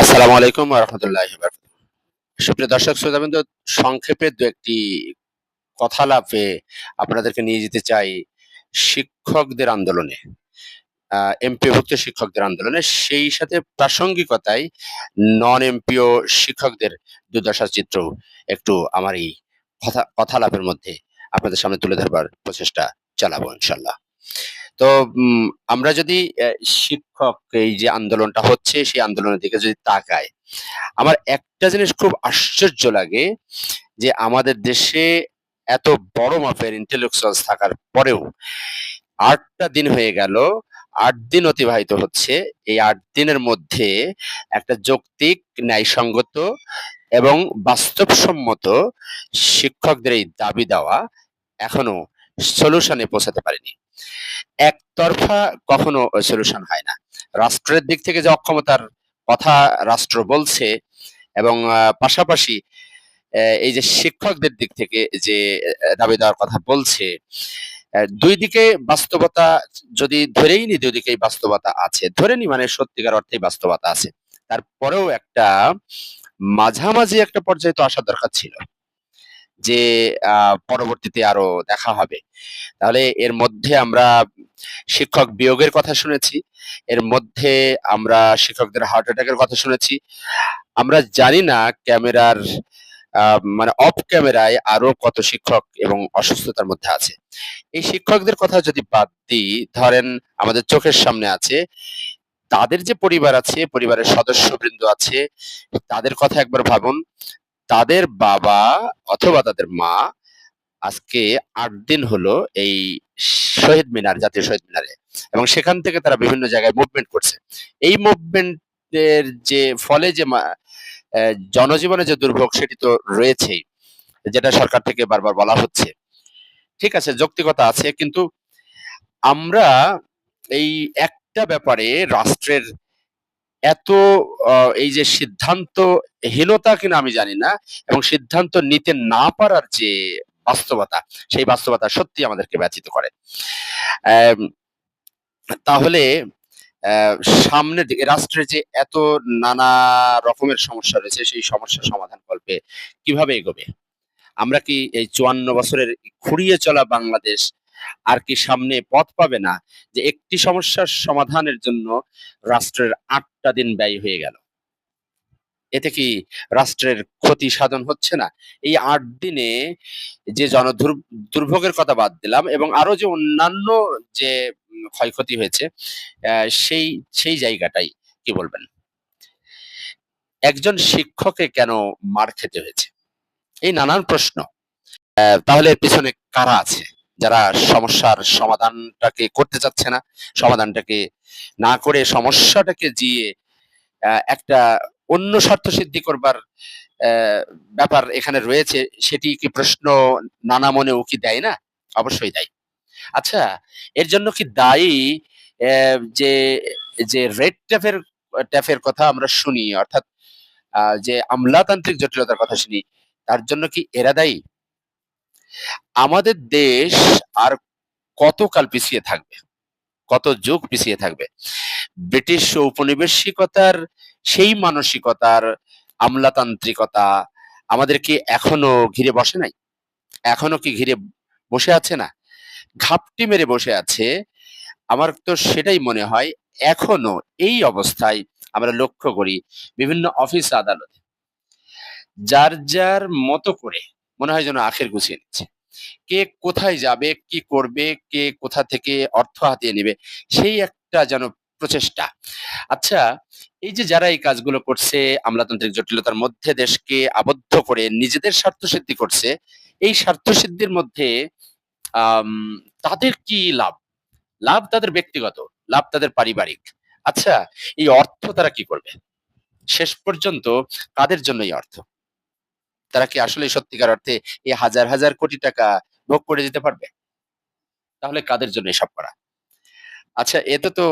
আসসালামু আলাইকুম রহমতুল্লাহ সুপ্রিয় দর্শক, শ্রোতাবৃন্দ, সংক্ষেপে দু একটি কথালাপে আপনাদেরকে নিয়ে যেতে চাই শিক্ষকদের আন্দোলনে এমপিওভুক্ত শিক্ষকদের আন্দোলনে। সেই সাথে প্রাসঙ্গিকতায় নন এমপিও শিক্ষকদের দুর্দশার চিত্র একটু আমার এই কথা, কথালাপের মধ্যে আপনাদের সামনে তুলে ধরবার প্রচেষ্টা চালাবো ইনশাল্লাহ তো আমরা যদি শিক্ষক এই যে আন্দোলনটা হচ্ছে, সেই আন্দোলনের দিকে যদি তাকাই, আমার একটা জিনিস খুব আশ্চর্য লাগে যে আমাদের দেশে এত বড় মাপের ইন্টেলেকচুয়ালস থাকার পরেও আটটা দিন হয়ে গেল, আট দিন অতিবাহিত হচ্ছে। এই আট দিনের মধ্যে একটা যৌক্তিক, ন্যায়সঙ্গত এবং বাস্তবসম্মত শিক্ষকদের এই দাবি দেওয়া এখনও সলিউশনে পৌঁছাতে পারেনি। একতরফা কখনো সলিউশন হয় না। রাষ্ট্রের দিক থেকে যে অক্ষমতার কথা রাষ্ট্র বলছে এবং পাশাপাশি এই যে শিক্ষকদের দিক থেকে যে দাবি দেওয়ার কথা বলছে দুই দিকে বাস্তবতা যদি ধরেই নি, দুই দিকেই বাস্তবতা আছে। ধরে নি মানে সত্যিকার অর্থেই বাস্তবতা আছে। তারপরেও একটা মাঝামাঝি একটা পর্যায়ে তো আসা দরকার ছিল। যে পরবর্তীতে আরও দেখা হবে। তাহলে এর মধ্যে আমরা শিক্ষক বিয়োগের কথা শুনেছি, এর মধ্যে আমরা শিক্ষকদের হার্ট অ্যাটাকের কথা শুনেছি। আমরা জানি না ক্যামেরার মানে অফ ক্যামেরায় আরও কত শিক্ষক এবং অসুস্থতার মধ্যে আছে। এই শিক্ষকদের কথা যদি বাদ দিই, ধরেন আমাদের চোখের সামনে আছে, তাদের যে পরিবার আছে, পরিবারের সদস্যবৃন্দ আছে, তাদের কথা একবার ভাবুন। তাদের বাবা অথবা তাদের মা আজকে আট দিন হলো এই শহীদ মিনার, জাতীয় শহীদ মিনারে। এবং সেখান থেকে তারা বিভিন্ন জায়গায় মুভমেন্ট করছে। এই মুভমেন্টের যে ফলে যে জনজীবনে যে দুর্ভোগ সেটি তো রয়েছেই, যেটা সরকার থেকে বারবার বলা হচ্ছে। ঠিক আছে, যৌক্তিকতা আছে, কিন্তু আমরা এই একটা ব্যাপারে রাষ্ট্রের এত এই যে সিদ্ধান্তহীনতা কিনা আমি জানি না এবং সিদ্ধান্ত নিতে না পারার যে বাস্তবতা সেই বাস্তবতা সত্যি আমাদেরকে ব্যথিত করে। তাহলে আহ, সামনের দিকে রাষ্ট্রের যে এত নানা রকমের সমস্যা রয়েছে সেই সমস্যার সমাধান কল্পে কীভাবে এগোবে? আমরা কি এই চুয়ান্ন বছরের খুঁড়িয়ে চলা বাংলাদেশ আর কি সামনে পথ পাবে না, যে একটি সমস্যার সমাধানের জন্য রাষ্ট্রের আটটা দিন ব্যয় হয়ে গেল। এতে কি রাষ্ট্রের ক্ষতি সাধন হচ্ছে না? এই আট দিনে যে জন দুর্ভোগের কথা বাদ দিলাম এবং আরও যে অন্যান্য যে ক্ষয়ক্ষতি হয়েছে সেই সেই জায়গাটাই কি বলবেন? একজন শিক্ষককে কেন মার খেতে হয়েছে? এই নানান প্রশ্ন। তাহলে পিছনে কারা আছে? যারা সমস্যার সমাধানটাকে করতে চাচ্ছে না, সমাধানটাকে না করে, সমস্যাটাকে জিয়ে একটা অন্য স্বার্থ সিদ্ধি করবার ব্যাপার এখানে রয়েছে, সেটি কি প্রশ্ন নানা মনে উকি দেয় না? অবশ্যই দেয়। আচ্ছা এর জন্য কি দায়ী যে যে রেড ট্যাপের ট্যাপের কথা আমরা শুনি, অর্থাৎ যে আমলাতান্ত্রিক জটিলতার কথা শুনি, তার জন্য কি এরা দায়ী? আমাদের দেশ আর কতকাল পিছিয়ে থাকবে? কত যুগ পিছিয়ে থাকবে? ব্রিটিশ ঔপনিবেশিকতার সেই মানসিকতার আমলাতান্ত্রিকতা আমাদের কি এখনও ঘিরে বসে নাই? এখনও কি ঘিরে বসে আছে না? ঘাপটি মেরে বসে আছে। আমার তো সেটাই মনে হয় এখনও এই অবস্থায় আমরা লক্ষ্য করি বিভিন্ন অফিস আদালতে। যার যার মতো করে মনে হয় যেন আখের গুছিয়ে নিচ্ছে। কে কোথায় যাবে, কি করবে, কে কোথা থেকে অর্থ হাতিয়ে নেবে, সেই একটা যেন প্রচেষ্টা। আচ্ছা এই যে যারা এই কাজগুলো করছে, আমলাতান্ত্রিক জটিলতার মধ্যে দেশকে আবদ্ধ করে নিজেদের স্বার্থ সিদ্ধি করছে, এই স্বার্থ সিদ্ধির মধ্যে তাদের কি লাভ? লাভ তাদের ব্যক্তিগত, লাভ তাদের পারিবারিক। আচ্ছা এই অর্থ তারা কি করবে? শেষ পর্যন্ত কাদের জন্য এই অর্থ? তারা কি আসলে সত্যিকার অর্থে এই হাজার হাজার কোটি টাকা ভোগ করে যেতে পারবে? তাহলে কাদের জন্য এসব করা? আচ্ছা এতে তো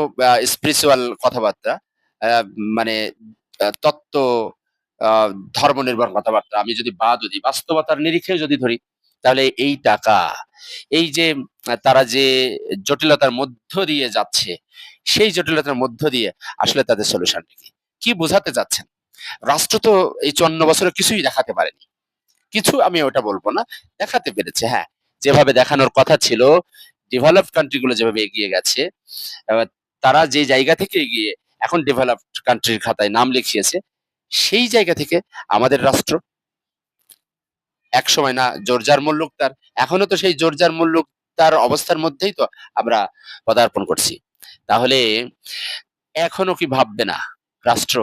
স্পিরিচুয়াল কথাবার্তা মানে তত্ত্ব ধর্ম নির্ভর কথাবার্তা। আমি যদি বাদ দিই বাস্তবতার নিরিখে যদি ধরি, তাহলে এই টাকা, এই যে তারা যে জটিলতার মধ্য দিয়ে যাচ্ছে, সেই জটিলতার মধ্য দিয়ে আসলে তাদের সলিউশন কি বোঝাতে চাচ্ছেন? রাষ্ট্র তো এই চুয়ান্ন বছরে কিছুই দেখাতে পারেনি। কিছু আমি ওটা বলব না, দেখাতে পেরেছে হ্যাঁ। যেভাবে দেখানোর কথা ছিল ডেভেলপড কান্ট্রিগুলো যেভাবে এগিয়ে গেছে তারা যে জায়গা থেকে এগিয়ে এখন ডেভেলপড কান্ট্রির খাতায় নাম লিখিয়েছে, সেই জায়গা থেকে আমাদের রাষ্ট্র এক সময় না, জোরজার মুল্লুক তার, এখনও তো সেই জোরজার মুল্লুক তার অবস্থার মধ্যেই তো আমরা পদার্পণ করছি। তাহলে এখনও কি ভাববে না রাষ্ট্র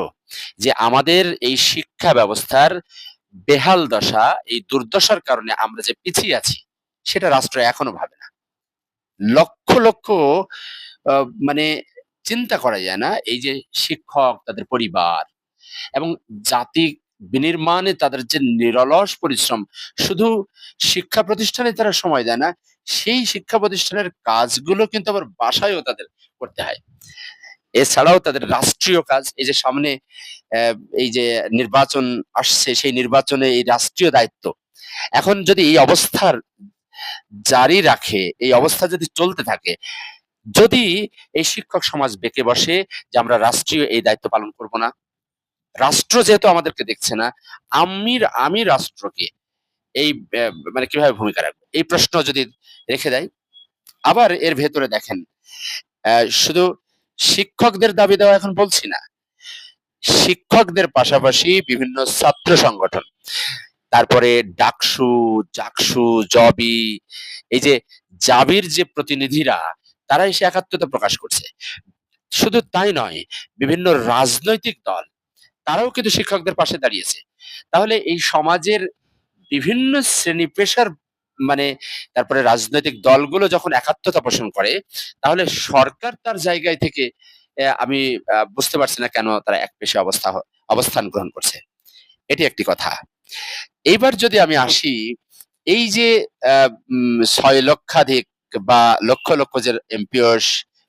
যে আমাদের এই শিক্ষা ব্যবস্থার বেহাল দশা, এই দুর্দশার কারণে আমরা যে পিছিয়ে আছি, সেটা রাষ্ট্র এখনও ভাবে না। লক্ষ লক্ষ মানে চিন্তা করা যায় না, এই যে শিক্ষক তাদের পরিবার এবং জাতি বিনির্মাণে তাদের যে নিরলস পরিশ্রম, শুধু শিক্ষা প্রতিষ্ঠানে তারা সময় দেয় না, সেই শিক্ষা প্রতিষ্ঠানের কাজগুলো কিন্তু আবার বাসায়ও তাদের করতে হয়। এছাড়াও তাদের রাষ্ট্রীয় কাজ, এই যে সামনে এই যে নির্বাচন আসছে, সেই নির্বাচনে এই রাষ্ট্রীয় দায়িত্ব। এখন যদি এই অবস্থার জারি রাখে, এই অবস্থা যদি চলতে থাকে, যদি এই শিক্ষক সমাজ বেঁকে বসে যে আমরা রাষ্ট্রীয় এই দায়িত্ব পালন করব না, রাষ্ট্র যেহেতু আমাদেরকে দেখছে না আমি আমি রাষ্ট্রকে এই মানে কীভাবে ভূমিকা রাখব? এই প্রশ্ন যদি রেখে দেয়, আবার এর ভেতরে দেখেন শুধু শিক্ষকদের দাবি দেওয়া এখন বলছি না। শিক্ষকদের পাশাপাশি বিভিন্ন ছাত্র সংগঠন, তারপরে ডাকসু, জাকসু, জবি, এই যে জাবির যে প্রতিনিধিরা, তারা এসে একাত্মতা প্রকাশ করছে। শুধু তাই নয়, বিভিন্ন রাজনৈতিক দল, তারাও কিন্তু শিক্ষকদের পাশে দাঁড়িয়েছে। তাহলে এই সমাজের বিভিন্ন শ্রেণি পেশার মানে তারপরে রাজনৈতিক দলগুলো যখন একাত্মতা পোষণ করে, তাহলে সরকার তার জায়গায় থেকে আমি বুঝতে পারছি না কেন তারা এক পেশে অবস্থা, অবস্থান গ্রহণ করছে। এটি একটি কথা। এইবার যদি আমি আসি, এই যে ছয় লক্ষাধিক বা লক্ষ লক্ষ যে এমপিওস,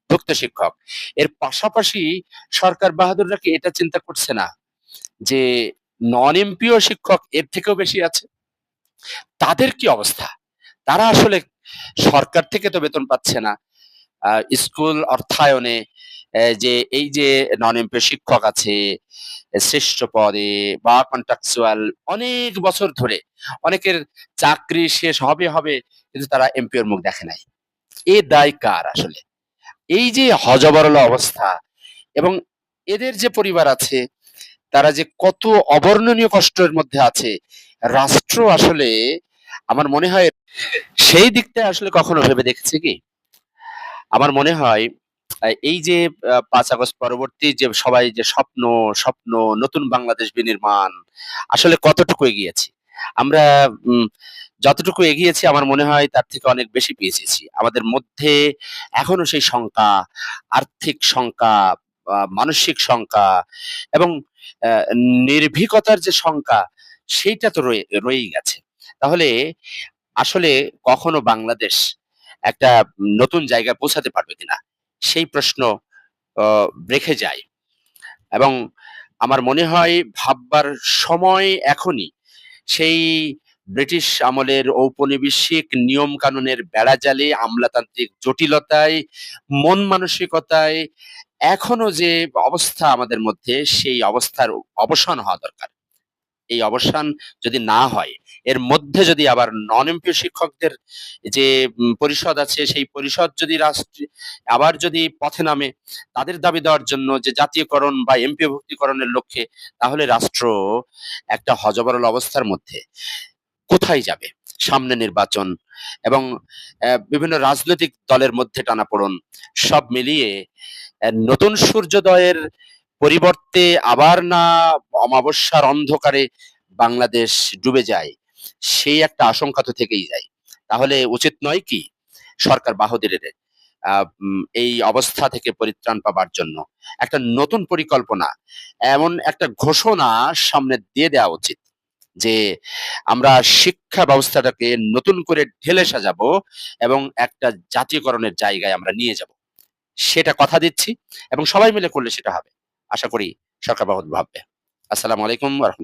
ভুক্ত শিক্ষক, এর পাশাপাশি সরকার বাহাদুররা কি এটা চিন্তা করছে না যে নন এমপিও শিক্ষক এর থেকেও বেশি আছে? তাদের কি অবস্থা? তারা আসলে সরকার থেকে তো বেতন পাচ্ছে না। স্কুল অর্থায়নে যে, এই যে নন এমপিও শিক্ষক আছে শ্রেষ্ঠ পদে, বা কন্ট্রাকচুয়াল অনেক বছর ধরে অনেকের চাকরি শেষ হবে হবে, কিন্তু তারা এমপিওর মুখ দেখে নাই। এ দায় কার আসলে? এই যে হজবরল অবস্থা এবং এদের যে পরিবার আছে, তারা যে কত অবর্ণনীয় কষ্টের মধ্যে আছে, রাষ্ট্র আসলে আমার মনে হয় সেই দিকটা আসলে কখনো ভেবে দেখেছে কি? আমার মনে হয় এই যে পাঁচ আগস্ট পরবর্তী যে সবাই যে স্বপ্ন স্বপ্ন, নতুন বাংলাদেশ বিনির্মাণ, আসলে কতটুকু এগিয়েছি? আমরা যতটুকু এগিয়েছি আমার মনে হয় তার থেকে অনেক বেশি পেয়েছি। আমাদের মধ্যে এখনও সেই শঙ্কা, আর্থিক শঙ্কা মানসিক শঙ্কা এবং নির্ভীকতার যে শঙ্কা, সেইটা তো রয়ে, রয়েই গেছে। তাহলে আসলে কখনো বাংলাদেশ একটা নতুন জায়গায় পৌঁছাতে পারবে কিনা? সেই প্রশ্ন রেখে যায়। এবং আমার মনে হয় ভাববার সময় এখনই সেই ব্রিটিশ আমলের ঔপনিবেশিক নিয়ম কানুনের বেড়াজালে আমলাতান্ত্রিক জটিলতায়, মন মানসিকতায় এখনও যে অবস্থা আমাদের মধ্যে, সেই অবস্থার অবসান হওয়া দরকার। এই অবসান যদি না হয়, এর মধ্যে যদি আবার নন এমপিও শিক্ষকদের যে পরিষদ আছে, সেই পরিষদ যদি রাষ্ট্র, আবার যদি পথে নামে, তাদের দাবি দেওয়ার জন্য যে জাতীয়করণ বা এমপিও ভুক্তিকরণের লক্ষ্যে, তাহলে রাষ্ট্র একটা হজবরল অবস্থার মধ্যে কোথায় যাবে? সামনে নির্বাচন এবং বিভিন্ন রাজনৈতিক দলের মধ্যে টানাপোড়ন সব মিলিয়ে নতুন সূর্যোদয়ের পরিবর্তে আবার না অমাবস্যার অন্ধকারে বাংলাদেশ ডুবে যায়? সেই একটা আশঙ্কা তো থেকেই যায়। তাহলে উচিত নয় কি সরকার বাহাদুরের এই অবস্থা থেকে পরিত্রাণ পাবার জন্য? একটা নতুন পরিকল্পনা, এমন একটা ঘোষণা সামনে দিয়ে দেওয়া উচিত যে আমরা শিক্ষা ব্যবস্থাটাকে নতুন করে ঢেলে সাজাবো এবং একটা জাতীয়করণের জায়গায় আমরা নিয়ে যাব। সেটা কথা দিচ্ছি এবং সবাই মিলে করলে সেটা হবে। আশা করি সরকার বাবদ ভাববে। আসসালামু আলাইকুম